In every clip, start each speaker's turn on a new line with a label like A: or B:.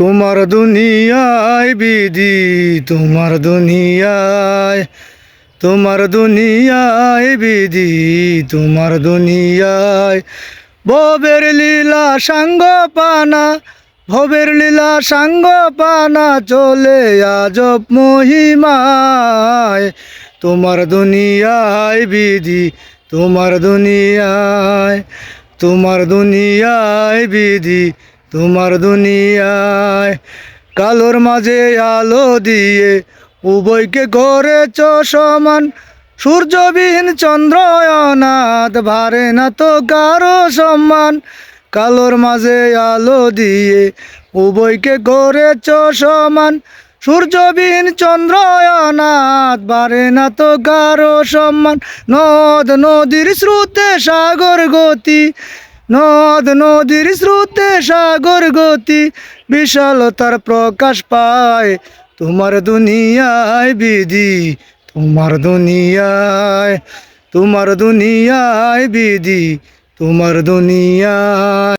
A: তোমার দুনিয়ায় বিধি, তোমার দুনিয়ায় তোমার দুনিয়ায় বিধি, তোমার দুনিয়ায়। ভবের লীলা সাঙ্গ পানা, ভবের লীলা সাঙ্গ পানা চলে আজব মহিমায়। তোমার দুনিয়ায় বিধি, তোমার দুনিয়ায় তোমার দুনিয়ায় বিধি তোমার দুনিয়ায় কালোর মাঝে আলো দিয়ে উভয়কে করেছ সমান। সূর্যবিহীন চন্দ্রয়নাথ ভারে না তো কারও সম্মান। কালোর মাঝে আলো দিয়ে উভয়কে করেছ সমান। সূর্যবিহীন চন্দ্রয়নাথ বারে না তো কারও সম্মান। নদ, নদীর স্রোতে সাগর গতি নদ নদীর স্রোতে সাগর গতি বিশালতার প্রকাশ পায়। তোমার দুনিয়ায় বিধি, তোমার দুনিয়ায় তোমার দুনিয়ায় বিধি, তোমার দুনিয়া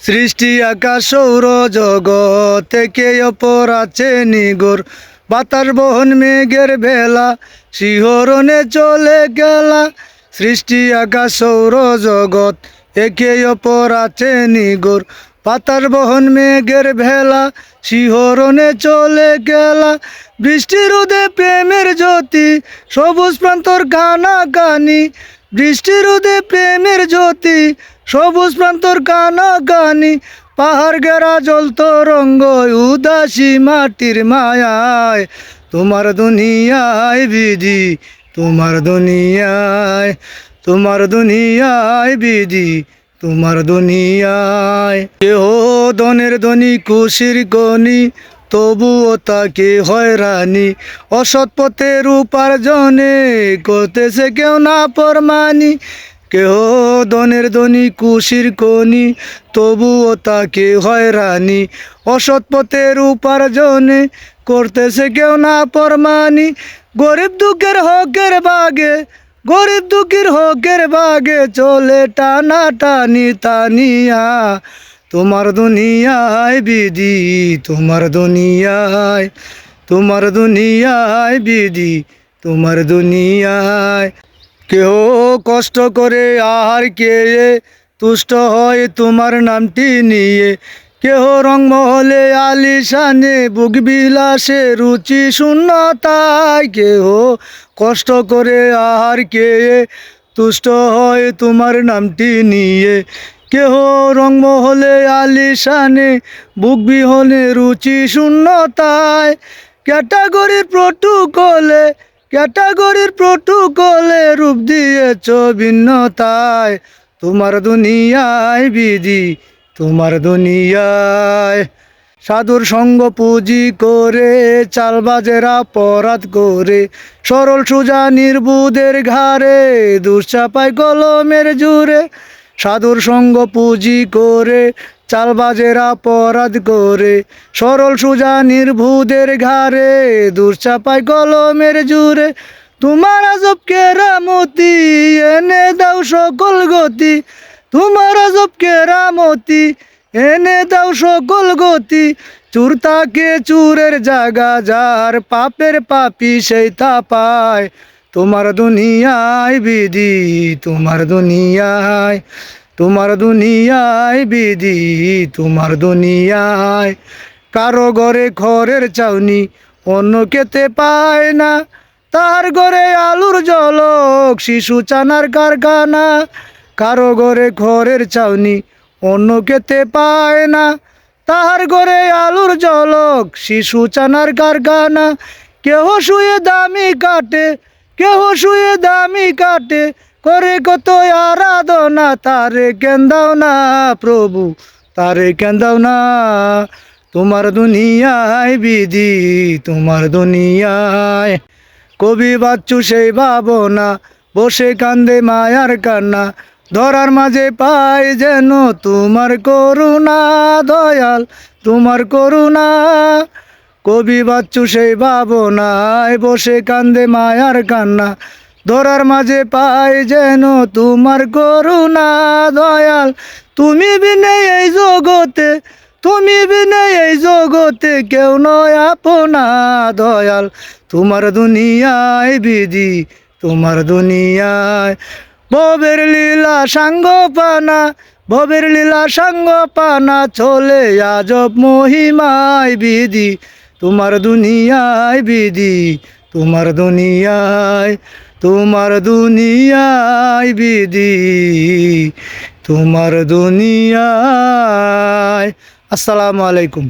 A: সৃষ্টি আকাশ সৌর জগৎ থেকে অপর আছে নিগর? বাতাস, বহন, মেঘের বেলা, শিহরণে চলে গেলা। সৃষ্টি আকাশ সৌর জগৎ একে অপর আছে নিগর। পাতার বহন মেঘের ভেলা, শিহরণে চলে গেলা। বৃষ্টির রোদে প্রেমের জ্যোতি, সবুজ প্রান্তর কানা কানি বৃষ্টির রোদে প্রেমের জ্যোতি, সবুজ প্রান্তর কানা কানি পাহাড় গেরা জল রঙ্গ উদাসী মাটির মায়ায়। তোমার দুনিয়ায় বিধি তোমার দুনিয়ায় তোমার দুনিয়ায় বিধি, তোমার দুনিয়ায় কেহ ধনের ধনী কুশির গনি, তবুও তাকে হয়রানি। অসৎ পথের উপার্জনে করতেছে কেউ না পরমানি কেহ ধনের ধনী কুশির কনি তবুও তাকে হয়রানি। অসৎ পথের উপার্জনে করতেছে কেউ না পরমানি গরিব দুঃখের হকের বাগে গরিব দুঃখীর হকের বাগে চলে টানা টানি তানিয়া। তোমার দুনিয়ায় বিধি, তোমার দুনিয়ায় তোমার দুনিয়ায় বিধি, তোমার দুনিয়ায়। কেহ কষ্ট করে আহার কে তুষ্ট হয় তোমার নামটি নিয়ে। কেহ রংমহলে আলিশানে, বুক বিলাসে রুচি শূন্যতায়। কেহ কষ্ট করে আহার খেয়ে তুষ্ট হয় তোমার নামটি নিয়ে। কেহ রংমহলে আলিশানে, বুক বিহনে রুচি শূন্যতায়। ক্যাটাগরির প্রোটোকলে ক্যাটাগরির প্রোটোকলে রূপ দিয়েছ ভিন্নতায়। তোমার দুনিয়ায় বিধি তোমার দুনিয়ায় সাধুর সঙ্গ পুঁজি করে চালবাজেরা পরাধ করে, সরল সুজা নির্বুদের ঘাড়ে দুশ্চাপায় কলমের জুড়ে, সাধুর সঙ্গ পুঁজি করে চালবাজেরা পরাধ করে, সরল সুজা নির্বুদের ঘাড়ে দুশ্চাপায় কলমের জুড়ে, তোমার আজব কেরামতি, এনে দাও সকল গতি তোমার আজব কেরামতি এনে দাও সকল গতি। চুর তাকে চুরের জাগা, যার পাপের পাপি সেই তা পায় তোমার দুনিয়ায় বিধি, তোমার দুনিয়ায় তোমার দুনিয়ায় বিধি, তোমার দুনিয়ায়। কারও ঘরে খড়ের চাউনি অন্য খেতে পায় না। তার ঘরে আলুর জলক শিশু চানার কারখানা। কারও ঘরে খড়ের চাউনি অন্য খেতে পায় না। তাহার ঘরে আলুর জলক শিশু চানার কারখানা। কেহ শুয়ে দামি কাটে, কেহ শুয়ে দামি কাটে। করে কত আরাধনা, তারে কেন্দাও না প্রভু, তারে কেন্দাও না? তোমার দুনিয়ায় বিধি, তোমার দুনিয়ায়। কবি বাচ্চু সেই ভাবনা, বসে কান্দে মায়ার কান্না। ধরার মাঝে পাই যেন তোমার করুণা দয়াল, তোমার করুণা। কবি বাচ্চু সেই ভাবনায় বসে কান্দে মায়ার কান্না। ধরার মাঝে পাই যেন তোমার করুণা দয়াল। তুমি বিনে এই জগতে, তুমি বিনে এই জগতে কেউ নয় আপনা দয়াল। তোমার দুনিয়ায় বিধি, তোমার দুনিয়ায় ববের লীলা সাঙ্গ পানা ববের লীলা সাঙ্গ পানা চলে আজব মহিমায় বিধি। তোমার দুনিয়ায় বিধি, তোমার দুনিয়ায় তোমার দুনিয়ায় বিধি। তোমার দুনিয়ায়। আসসালামু আলাইকুম।